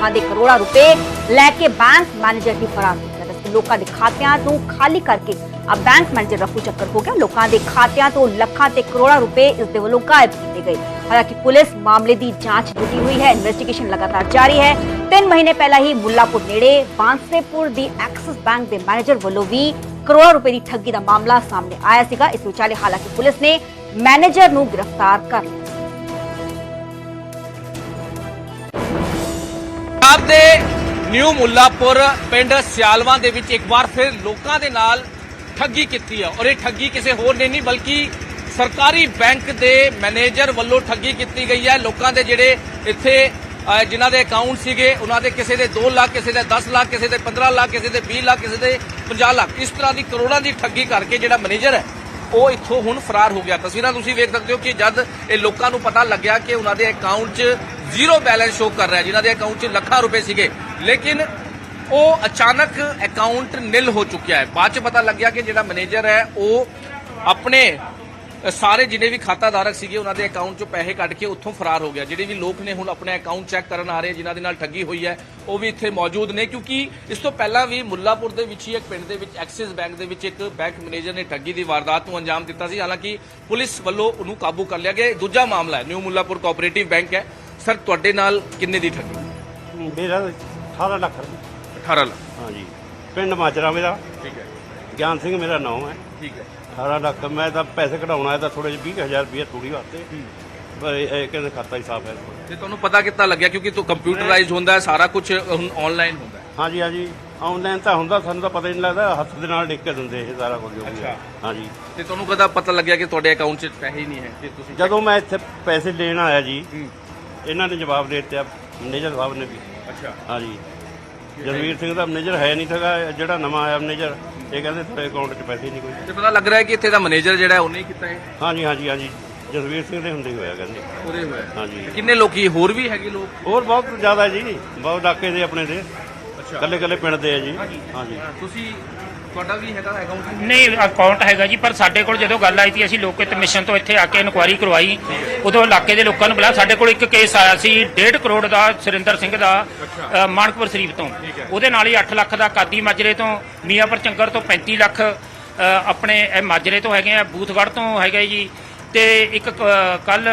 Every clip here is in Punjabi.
ਲੋਕਾਂ ਦੇ ਕਰੋੜਾਂ ਰੁਪਏ ਲੈ ਕੇ ਬੈਂਕ ਮੈਨੇਜਰ ਦੀ ਫਰਾਰ ਹੋ ਗਿਆ ਦਰਅਸਲ ਲੋਕਾਂ ਦੇ ਖਾਤਿਆਂ ਨੂੰ ਖਾਲੀ ਕਰਕੇ ਆ ਬੈਂਕ ਮੈਨੇਜਰ ਰਫੂ ਚੱਕਰ ਹੋ ਗਿਆ ਲੋਕਾਂ ਦੇ ਖਾਤਿਆਂ ਤੋਂ ਲੱਖਾਂ ਤੇ ਕਰੋੜਾਂ ਰੁਪਏ ਇਸ ਦੇ ਵੱਲੋਂ ਗਾਇਬ ਕੀਤੇ ਗਏ ਹਾਲਾਂਕਿ ਪੁਲਿਸ ਮਾਮਲੇ ਦੀ ਜਾਂਚ ਜੁਟੀ ਹੋਈ ਹੈ ਇਨਵੈਸਟੀਗੇਸ਼ਨ ਲਗਾਤਾਰ ਜਾਰੀ ਹੈ 3 ਮਹੀਨੇ ਪਹਿਲਾਂ ਹੀ ਮੁੱਲਾਪੁਰ ਨੇੜੇ ਬਾਂਸੇਪੁਰ ਦੀ ਐਕਸਿਸ ਬੈਂਕ ਦੇ ਮੈਨੇਜਰ ਵੱਲੋਂ ਵੀ ਕਰੋੜਾਂ ਰੁਪਏ ਦੀ ਠੱਗੀ ਦਾ ਮਾਮਲਾ ਸਾਹਮਣੇ ਆਇਆ ਸੀਗਾ ਇਸ ਵਿਚਾਲੇ ਹਾਲਾਂਕਿ ਪੁਲਿਸ ਨੇ ਮੈਨੇਜਰ ਨੂੰ ਗ੍ਰਿਫਤਾਰ ਕਰ ਲਿਆ ਦੇ ਨਿਊ ਮੁੱਲਾਪੁਰ ਪਿੰਡ ਸਿਆਲਵਾਂ ਦੇ ਵਿੱਚ ਇੱਕ ਵਾਰ ਫਿਰ ਲੋਕਾਂ ਦੇ ਨਾਲ ਠੱਗੀ ਕੀਤੀ ਹੈ ਔਰ ਇਹ ਠੱਗੀ ਕਿਸੇ ਹੋਰ ਨੇ ਨਹੀਂ ਬਲਕਿ ਸਰਕਾਰੀ ਬੈਂਕ ਦੇ ਮੈਨੇਜਰ ਵੱਲੋਂ ਠੱਗੀ ਕੀਤੀ ਗਈ ਹੈ। ਲੋਕਾਂ ਦੇ ਜਿਹੜੇ ਇੱਥੇ ਅਹ, ਜਿਨ੍ਹਾਂ ਦੇ ਅਕਾਊਂਟ ਸੀਗੇ ਉਹਨਾਂ ਦੇ ਕਿਸੇ ਦੇ 2 ਲੱਖ ਕਿਸੇ ਦੇ 10 ਲੱਖ ਕਿਸੇ ਦੇ 15 ਲੱਖ ਕਿਸੇ ਦੇ 20 ਲੱਖ ਕਿਸੇ ਦੇ 50 ਲੱਖ। ਇਸ ਤਰ੍ਹਾਂ ਦੀ ਕਰੋੜਾਂ ਦੀ ਠੱਗੀ ਕਰਕੇ ਜਿਹੜਾ ਮੈਨੇਜਰ ਹੈ ਉਹ ਇੱਥੋਂ ਹੁਣ ਫਰਾਰ ਹੋ ਗਿਆ। ਤਸਵੀਰਾਂ ਤੁਸੀਂ ਵੇਖ ਸਕਦੇ ਹੋ ਕਿ ਜਦ ਇਹ ਲੋਕਾਂ ਨੂੰ ਪਤਾ ਲੱਗਿਆ ਕਿ ਉਹਨਾਂ ਦੇ ਅਕਾਊਂਟ 'ਚ ਜ਼ੀਰੋ ਬੈਲੈਂਸ ਸ਼ੋ ਕਰ ਰਿਹਾ, ਜਿਨ੍ਹਾਂ ਦੇ ਅਕਾਊਂਟ 'ਚ ਲੱਖਾਂ ਰੁਪਏ ਸੀਗੇ। ਲੇਕਿਨ ਉਹ ਅਚਾਨਕ ਅਕਾਊਂਟ ਨਿਲ ਹੋ ਚੁੱਕਿਆ ਹੈ। ਬਾਅਦ 'ਚ ਪਤਾ ਲੱਗਿਆ ਕਿ ਜਿਹੜਾ ਮੈਨੇਜਰ ਹੈ, ਉਹ ਆਪਣੇ ਸਾਰੇ ਜਿਨੇ ਵੀ ਖਾਤਾਧਾਰਕ ਸੀਗੇ, ਉਹਨਾਂ ਦੇ ਅਕਾਊਂਟ 'ਚੋਂ ਪੈਸੇ ਕੱਢ ਕੇ ਉੱਥੋਂ ਫਰਾਰ ਹੋ ਗਿਆ। ਜਿਹੜੇ ਵੀ ਲੋਕ ਨੇ ਹੁਣ ਆਪਣੇ ਅਕਾਊਂਟ ਚੈੱਕ ਕਰਨ ਆ ਰਹੇ, ਜਿਨ੍ਹਾਂ ਦੇ ਨਾਲ ਠੱਗੀ ਹੋਈ ਹੈ, ਉਹ ਵੀ ਇੱਥੇ ਮੌਜੂਦ ਨੇ। ਕਿਉਂਕਿ ਇਸ ਤੋਂ ਪਹਿਲਾਂ ਵੀ ਮੁੱਲਾਪੁਰ ਦੇ ਵਿੱਚ ਹੀ ਇੱਕ ਪਿੰਡ ਦੇ ਵਿੱਚ ਐਕਸਿਸ ਬੈਂਕ ਦੇ ਵਿੱਚ ਇੱਕ ਬੈਂਕ ਮੈਨੇਜਰ ਨੇ ਠੱਗੀ ਦੀ ਵਾਰਦਾਤ ਨੂੰ ਅੰਜਾਮ ਦਿੱਤਾ ਸੀ। ਹਾਲਾਂਕਿ ਪੁਲਿਸ ਵੱਲੋਂ ਉਹਨੂੰ ਕਾਬੂ ਕਰ ਲਿਆ ਗਿਆ। ਦੂਜਾ ਮਾਮਲਾ ਹੈ। ਨਿਊ ਮੁੱਲਾਪੁਰ ਕੋਆਪਰੇਟਿਵ ਬੈਂਕ ਹੈ। ਸਰ ਤੁਹਾਡੇ ਨਾਲ ਕਿੰਨੇ ਦੀ ਠੱਗੀ? ਮੇਰਾ 18 ਲੱਖ ਰੁਪਏ। 18 ਲੱਖ। ਹਾਂਜੀ। ਪਿੰਡ ਮਾਜਰਾ ਮੇਰਾ। ਠੀਕ ਹੈ। ਗਿਆਨ ਸਿੰਘ ਮੇਰਾ ਨਾਮ ਹੈ। ਠੀਕ ਹੈ। 18 ਲੱਖ ਮੈਂ ਤਾਂ ਪੈਸੇ ਕਢਾਉਣਾ ਹੈ ਤਾਂ ਥੋੜੇ ਜਿਹੇ 20000 ਰੁਪਏ ਥੋੜੀ ਵਾਸਤੇ। ਪਰ ਇਹ ਇਹ ਕਹਿੰਦੇ ਖਾਤਾ ਹੀ ਸਾਫ਼ ਹੈ। ਤੇ ਤੁਹਾਨੂੰ ਪਤਾ ਕਿੱਦਾਂ ਲੱਗਿਆ? ਕਿਉਂਕਿ ਤੋ ਕੰਪਿਊਟਰਾਈਜ਼ਡ ਹੁੰਦਾ ਹੈ ਸਾਰਾ ਕੁਝ ਹੁਣ ਆਨਲਾਈਨ ਹੁੰਦਾ ਹੈ। ਹਾਂਜੀ ਹਾਂਜੀ। ਆਨਲਾਈਨ ਤਾਂ ਹੁੰਦਾ ਸਾਨੂੰ ਤਾਂ ਪਤਾ ਹੀ ਨਹੀਂ ਲੱਗਦਾ। ਹੱਥ ਦੇ ਨਾਲ ਲਿਖ ਕੇ ਦਿੰਦੇ ਇਹ ਸਾਰਾ ਕੁਝ। ਜੋ ਵੀ ਹੈ। ਅੱਛਾ। ਹਾਂਜੀ। ਤੇ ਤੁਹਾਨੂੰ ਕਦਾ ਪਤਾ ਲੱਗਿਆ ਕਿ ਤੁਹਾਡੇ ਅਕਾਊਂਟ 'ਚ ਪੈਸੇ ਹੀ ਨਹੀਂ ਹੈ ਤੇ ਤੁਸੀਂ ਜਦੋਂ ਮੈਂ ਇੱਥੇ ਪੈਸੇ ਲੈਣ ਆਇਆ ਜੀ ਹੂੰ। ਇਹਨਾਂ ਨੇ ਜਵਾਬ ਦੇ ਦਿੱਤਾ ਮੈਨੇਜਰ ਸਾਹਿਬ ਨੇ ਵੀ। ਅੱਛਾ। ਹਾਂਜੀ। ਜਸਵੀਰ ਸਿੰਘ ਦਾ ਮੈਨੇਜਰ ਹੈ ਨਹੀਂ ਸੀਗਾ ਜਿਹੜਾ ਨਵਾਂ ਆਇਆ ਮੈਨੇਜਰ ਇਹ ਕਹਿੰਦੇ ਤੁਹਾਡੇ ਅਕਾਊਂਟ 'ਚ ਪੈਸੇ ਨਹੀਂ ਕੋਈ। ਤੇ ਪਤਾ ਲੱਗ ਰਿਹਾ ਹੈ ਕਿ ਇੱਥੇ ਦਾ ਮੈਨੇਜਰ ਜਿਹੜਾ ਹੈ ਉਹਨੇ ਹੀ ਕੀਤਾ ਹੈ ਹਾਂਜੀ ਹਾਂਜੀ ਹਾਂਜੀ। ਜਸਵੀਰ ਸਿੰਘ ਦੇ ਹੁੰਦੇ ਹੋਇਆ ਕਹਿੰਦੇ। ਉਹਦੇ ਹੋਇਆ। ਹਾਂਜੀ। ਕਿੰਨੇ ਲੋਕੀ ਹੋਰ ਵੀ ਹੈਗੇ ਲੋਕ? ਹੋਰ ਬਹੁਤ ਜ਼ਿਆਦਾ ਜੀ ਬਹੁਤ ਡਾਕੇ ਦੇ ਆਪਣੇ ਦੇ। ਅੱਛਾ। ਕੱਲੇ ਕੱਲੇ ਪਿੰਡ ਦੇ ਆ ਜੀ। ਹਾਂਜੀ। ਤੁਸੀਂ ਤੁਹਾਡਾ ਵੀ ਹੈਗਾ ਅਕਾਊਂਟ ਨਹੀਂ ਅਕਾਊਂਟ ਹੈਗਾ ਜੀ ਪਰ ਸਾਡੇ ਕੋਲ ਜਦੋਂ ਗੱਲ ਆਈ ਸੀ ਅਸੀਂ ਲੋਕ ਕਮਿਸ਼ਨ ਤੋਂ ਇੱਥੇ ਆ ਕੇ ਇਨਕੁਆਇਰੀ ਕਰਵਾਈ। ਉਦੋਂ ਇਲਾਕੇ ਦੇ ਲੋਕਾਂ ਨੂੰ ਬੁਲਾਇਆ। ਸਾਡੇ ਕੋਲ ਇੱਕ ਕੇਸ ਆਇਆ ਸੀ 1.5 ਕਰੋੜ ਦਾ ਸੁਰਿੰਦਰ ਸਿੰਘ ਦਾ ਮਾਨਕਪੁਰ ਸ਼ਰੀਫ ਤੋਂ। ਉਹਦੇ ਨਾਲ ਹੀ 8 ਲੱਖ ਦਾ ਕਾਦੀ ਮਾਜਰੇ ਤੋਂ ਮੀਆਂਪੁਰ ਚੰਗਰ ਤੋਂ 35 ਲੱਖ ਆਪਣੇ ਇਹ ਮਾਜਰੇ ਤੋਂ ਹੈਗੇ ਆ ਬੂਥਗੜ੍ਹ ਤੋਂ ਹੈਗੇ ਜੀ। ਤੇ ਇੱਕ ਕੱਲ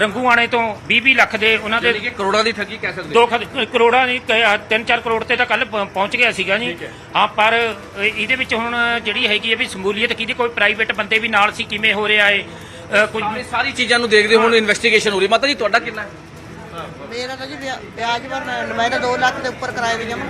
ਰੰਗੂਆਣੇ ਤੋਂ 20 ਲੱਖ ਦੇ ਉਹਨਾਂ ਦੇ ਕਿ ਕਰੋੜਾਂ ਦੀ ਠੱਗੀ ਕਹਿ ਸਕਦੇ ਦੋ ਖ- ਕਰੋੜਾਂ ਦੀ 3-4 ਕਰੋੜ ਤੇ ਤਾਂ ਕੱਲ ਪਹੁੰਚ ਗਿਆ ਸੀਗਾ ਜੀ। ਹਾਂ। ਪਰ ਅ, ਇਹਦੇ ਵਿੱਚ ਹੁਣ ਜਿਹੜੀ ਹੈਗੀ ਹੈ ਵੀ ਸਮੂਲੀਅਤ ਕਿਹਦੀ ਕੋਈ ਪ੍ਰਾਈਵੇਟ ਬੰਦੇ ਵੀ ਨਾਲ ਸੀ ਕਿਵੇਂ ਹੋ ਰਿਹਾ ਏ? ਅ, ਕੁਝ ਇਹ ਸਾਰੀ ਚੀਜ਼ਾਂ ਨੂੰ ਦੇਖਦੇ ਹੁਣ ਇਨਵੈਸਟੀਗੇਸ਼ਨ ਹੋ ਰਹੀ ਹੈ। ਮਾਤਾ ਜੀ ਤੁਹਾਡਾ ਕਿੰਨਾ ਹੈ? ਮੇਰਾ ਤਾਂ ਜੀ ਵਿਆ- ਵਿਆਜ ਭਰਨਾ ਮੈਂ ਤਾਂ 2 ਲੱਖ ਦੇ ਉੱਪਰ ਕਿਰਾਏ ਵੀ ਜਮਾ।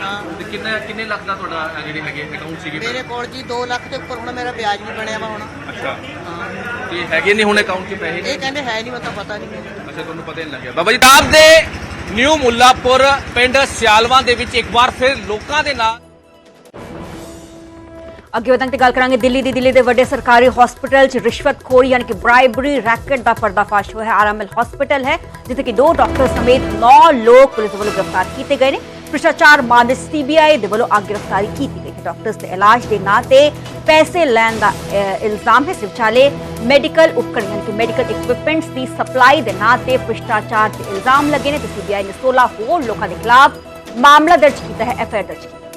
ਹਾਂ। ਤੇ ਕਿੰਨੇ ਕਿੰਨੇ ਲੱਖ ਦਾ ਤੁਹਾਡਾ ਜਿਹੜੇ ਹੈਗੇ ਅਕਾਊਂਟ ਸੀਗੇ? ਮੇਰੇ ਕੋਲ ਜੀ 2 ਲੱਖ ਦੇ ਉੱਪਰ ਹੁਣ ਮੇਰਾ ਵਿਆਜ ਵੀ ਬਣਿਆ ਵਾ ਹੁਣ। ਅੱਛਾ। ਹਾਂ। ਤੇ ਹੈਗੇ ਨਹੀਂ ਹੁਣ ਅਕਾਊਂਟ 'ਚ ਪੈਸੇ? ਇਹ ਕਹਿੰਦੇ ਹੈ ਨਹੀਂ ਮੈਨੂੰ ਤਾਂ ਪਤਾ ਨਹੀਂ। ਅੱਛਾ ਤੁਹਾਨੂੰ ਪਤਾ ਨਹੀਂ ਲੱਗਿਆ। ਬਾਬਾ ਜੀ ਤਾਬ ਦੇ ਨਿਊ ਮੁੱਲਾਪੁਰ ਪਿੰਡ ਸਿਆਲਵਾਂ ਦੇ ਵਿੱਚ ਇੱਕ ਵਾਰ ਫਿਰ ਲੋਕਾਂ ਦੇ ਨਾਲ ਅੱਗੇ ਵਧਣ ਤੇ ਗੱਲ ਕਰਾਂਗੇ ਦਿੱਲੀ ਦੀ। ਦਿੱਲੀ ਦੇ ਵੱਡੇ ਸਰਕਾਰੀ ਹਸਪੀਟਲ 'ਚ ਰਿਸ਼ਵਤਖੋਰੀ ਯਾਨੀ ਕਿ ਬ੍ਰਾਈਬਰੀ ਰੈਕਟ ਦਾ ਪਰਦਾਫਾਸ਼ ਹੋਇਆ। ਹੈ ਆਰਐਮਐਲ ਹਸਪੀਟਲ ਹੈ ਜਿੱਥੇ ਕਿ ਦੋ ਡਾਕਟਰ ਸਮੇਤ 9 ਲੋਕ ਪੁਲਿਸ ਵੱਲੋਂ ਗ੍ਰਿਫਤਾਰ ਕੀਤੇ ਗਏ ਨੇ। ਭ੍ਰਿਸ਼ਟਾਚਾਰ ਮਾਮਲੇ ਸੀਬੀਆਈ ਦੇ ਵੱਲੋਂ ਅੱਗ ਗ੍ਰਿਫਤਾਰੀ ਕੀਤੀ ਗਈ। ਡਾਕਟਰਸ ਦੇ ਇਲਾਜ ਦੇ ਨਾਂ ਤੇ ਪੈਸੇ ਲੈਣ ਦਾ ਇਲਜ਼ਾਮ ਹੈ। ਸਿਵਚਾਲੇ ਮੈਡੀਕਲ ਉਪਕਰਨ ਯਾਨੀ ਕਿ ਮੈਡੀਕਲ ਇਕਵਿਪਮੈਂਟਸ ਦੀ ਸਪਲਾਈ ਦੇ ਨਾਂ ਤੇ ਭ੍ਰਿਸ਼ਟਾਚਾਰ ਦੇ ਇਲਜ਼ਾਮ ਲੱਗੇ ਨੇ। ਤੇ ਸੀਬੀਆਈ ਨੇ 16 ਹੋਰ ਲੋਕਾਂ ਦੇ ਖਿਲਾਫ ਮਾਮਲਾ ਦਰਜ ਕੀਤਾ ਹੈ ਐਫਆਈਆਰ ਦਰਜ ਕੀਤੀ ਹੈ।